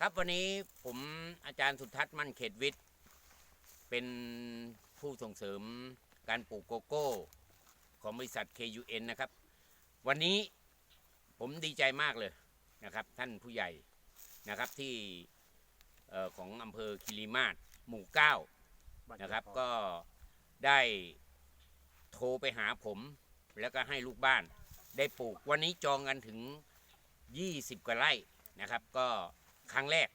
ครับวันนี้ผมอาจารย์สุทัศน์มั่นเขตวิทย์ เป็นผู้ส่งเสริมการปลูกโกโก้ ของบริษัท KUN นะครับ วันนี้ผมดีใจมากเลยนะครับ ท่านผู้ใหญ่นะครับที่เอ่อของอำเภอคิริมาศหมู่เก้านะครับ ก็ได้โทรไปหาผมแล้วก็ให้ลูกบ้านได้ปลูกวันนี้จองกันถึง 20 กว่าไร่นะครับ ก็ ครั้งแรก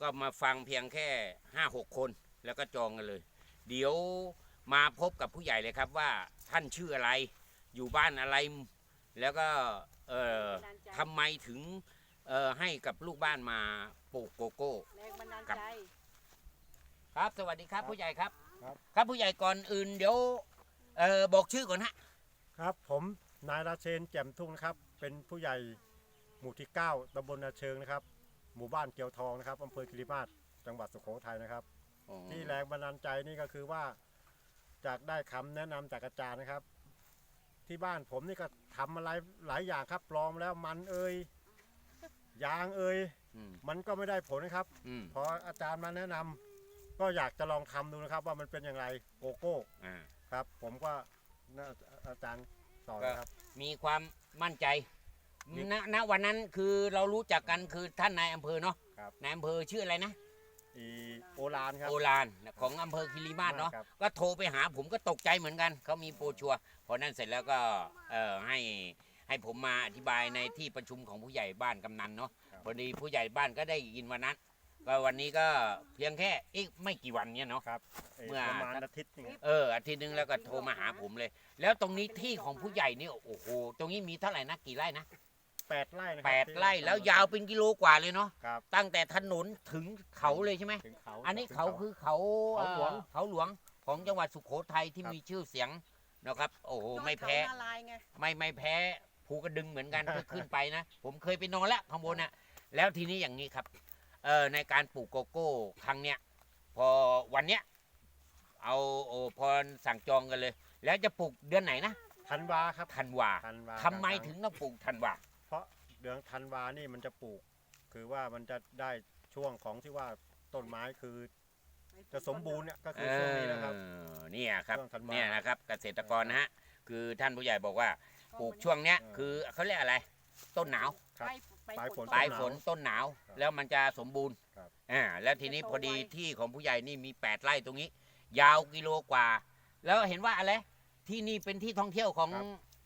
ก็มาฟังเพียงแค่5-6คนแล้วก็จองกันเลย เดี๋ยวมาพบกับผู้ใหญ่เลยครับว่าท่านชื่ออะไรอยู่บ้านอะไร แล้วก็เอ่อทำไมถึงเอ่อให้กับลูกบ้านมาปลูกโกโก้ แรงบันดาลครับใจ ครับ สวัสดีครับครับผู้ใหญ่ครับ ครับ ครับผู้ใหญ่ก่อนอื่นเดี๋ยวเอ่อบอกชื่อก่อนฮะ ครับผมนายราเชนแจ่มทุ่งนะครับ เป็นผู้ใหญ่หมู่ที่ 9ตำบลนาเชิงนะครับ หมู่บ้านเกียวทองนะครับอำเภอคิริมาศจังหวัดสุโขทัยนะครับที่แรงบันดาลใจนี่ก็คือว่าจากได้คำแนะนำจากอาจารย์นะครับ ที่บ้านผมนี่ก็ทำอะไรหลายอย่างครับปลอมแล้วมันเอ่ยยางเอ่ยอืมมันก็ไม่ได้ผลนะครับ อืมพออาจารย์มาแนะนำก็อยากจะลองทำดูนะครับ ว่ามันเป็นอย่างไรโกโก้อ่า ครับ ผมก็น่าอาจารย์สอนนะครับ มีความมั่นใจมี ณณวันนั้นคือเรารู้จักกันคือท่านนายอำเภอเนาะครับ นายอำเภอชื่ออะไรนะอีโอลานครับ โอลานของอำเภอคิริมาศเนาะครับ ก็โทรไปหาผมก็ตกใจเหมือนกันเขามีโปรชัวร์พอนั้นเสร็จแล้วก็เอ่อให้ให้ผมมาอธิบายในที่ประชุมของผู้ใหญ่บ้านกำนันเนาะครับพอดีผู้ใหญ่บ้านก็ได้ยินวันนั้นก็วันนี้ก็เพียงแค่อีกไม่กี่วันเนี่ยเนาะ ครับเอ่อเมื่อ ประมาณอาทิตย์หนึงเอออาทิตย์นึงแล้วก็โทรมาหาผมเลย แล้วตรงนี้ที่ของผู้ใหญ่นี่โอ้โหตรงนี้มีเท่าไหร่นะกี่ไร่นะ แปดไร่นะครัแปดที่ไร่แล้วยาวเป็นกิโลกว่าเลยเนาะครับตั้งแต่ถนนถึงเขาเลยใช่ไหมถึงเขาอันนี้ถึงเขาคือเขาเขาหลวง อ่อเขาหลวงของจังหวัดสุโขทัยที่ครับมีชื่อเสียงนะครับ โอ้โหยอดไม่แพ้เขานาลายไงไม่ไม่แพ้ภูกระดึงเหมือนกัน ก็ขึ้นไปนะ ผมเคยไปนอนแล้วข้างบนน่ะแล้วทีนี้อย่างนี้ครับเอ่อในการปลูกโกโก้ครั้งเนี้ยพอวันเนี้ยเอาโอ้พอสั่งจองกันเลย แล้วจะปลูกเดือนไหนนะธันวาครับธันวาธันวาทำไมถึงต้องปลูกธันวาเพ ราะเดือนธันวานี่มันจะปลูก คือว่ามันจะได้ช่วงของที่ว่าต้นไม้คือจะสมบูรณ์เนี่ยก็คือช่วงนี้นะครับเออเนี่ยครับช่วงธันวาเนี่ยนะครับเกษตรกรนะฮะคือท่านผู้ใหญ่บอกว่าปลูกช่วงเนี้ยเออคือเขาเรียกอะไร ต้นหนาวครับไปปลายฝนปลายต้นหนาวฝนต้นหนาวครับแล้วมันจะสมบูรณ์ครับอ่าแล้วทีนี้จะโตพอดีไวที่ของผู้ใหญ่นี่มี 8ไร่ตรงนี้ ยาวกิโลกว่า แล้วเห็นว่าอะไรที่นี่เป็นที่ท่องเที่ยวของ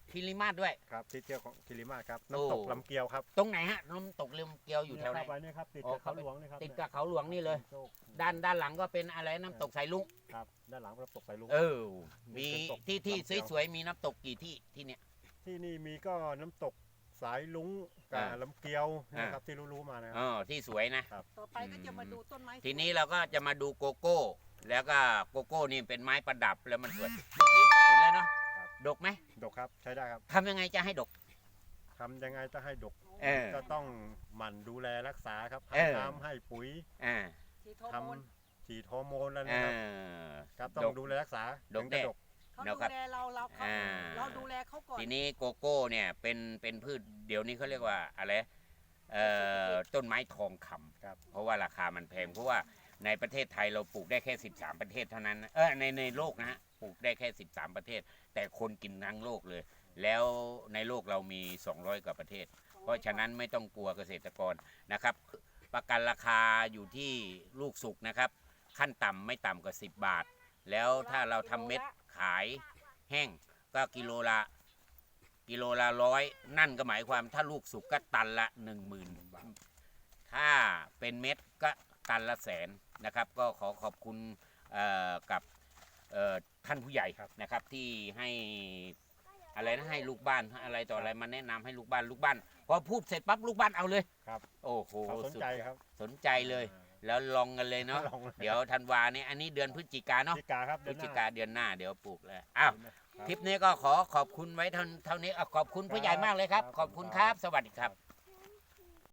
ครับคิริมาศด้วย ครับที่เที่ยวของคิริมาศครับโอ้น้ำตกลำเกียวครับตรงไหนฮะน้ำตกเรือมเกลียวอยู่แถวไหนเข้าไปเนี่ยครับติดอ๋อกับเขาหลวงนี่ครับติดกับเขาหลวงนี่เลย โชคด้านด้านหลังก็เป็นอะไรน้ำตกสายลุงครับด้านหลังน้ำตกสายลุง เออ มีเป็นตกที่ที่ลำเกียว สวยๆมีน้ำตกกี่ที่ที่เนี้ยที่นี่มีก็น้ำตกสายลุงกับอ่าลำเกียวอ่านนะครับที่รู้ๆมานะครับอ๋อที่สวยนะ ต่อไปก็จะมาดูต้นไม้ทีนี้เราก็จะมาดูโกโก้ แล้วก็โกโก้นี่เป็นไม้ประดับแล้วมันสวยเมื่อกี้เห็นแล้วเนาะครับ ดกไหมดกครับใช้ได้ครับทำยังไงจะให้ดก ทำยังไงจะให้ดกเออ ก็ต้องหมั่นดูแลรักษาครับเอให้อน้ำให้ปุ๋ยอ่าที่โททโมนำฉีดฮอร์โมนแล้วเอนะครับอ ครับต้อดงกดูแลรักษาดกถึงจะแน่ดก เขาเดี๋ยวดูครับแลเราเราเขาอ่า เราดูแลเขาก่อน ทีนี้โกโก้เนี่ยเป็นเป็นพืชเดี๋ยวนี้เขาเรียกว่าอะไรเอ่อต้นไม้ทองคำครับ เพราะว่าราคามันแพงเพราะว่าในประเทศไทยเราปลูกได้แค่ 13 ประเทศเท่านั้นนะเออในในโลกนะฮะ ปลูกได้แค่ 13 ประเทศ แต่คนกินทั้งโลกเลย แล้วในโลกเรามี 200 กว่าประเทศ เพราะฉะนั้นไม่ต้องกลัวเกษตรกรนะครับ ประกันราคาอยู่ที่ลูกสุกนะครับ ขั้นต่ำไม่ต่ำกว่า 10 บาท แล้วถ้าเราทำเม็ดขายแห้งก็กิโลละกิโลละร้อยนั่นก็หมายความถ้าลูกสุกก็ตันละ 10,000 บาท ถ้าเป็นเม็ดก็ตันละแสนนะครับ ก็ขอขอบคุณเอ่อกับ เอ่อท่านผู้ใหญ่ครับ นะครับที่ให้อะไรนะให้ลูกบ้านอะไรต่ออะไรมาแนะนำให้ลูกบ้านลูกบ้านพอพูดเสร็จปั๊บลูกบ้านเอาเลยครับ โอ้โหเขาสนสุดใจครับสนใจเลย แล้วลองกันเลยเนาะลองเลยเดี๋ยวธันวาเนี่ยอันนี้เดือนพฤศจิกาพฤเนาะศจิกาครับพเดืฤอศนหจิน้ากาเดือนหน้าเดี๋ยวปลูกเลยอ้าวครับ คลิปนี้ก็ขอขอบคุณไว้เท่าเท่านี้อะขอบคุณผู้ใหญ่มากเลยครับครับขอบคุณครับ สวัสดีครับ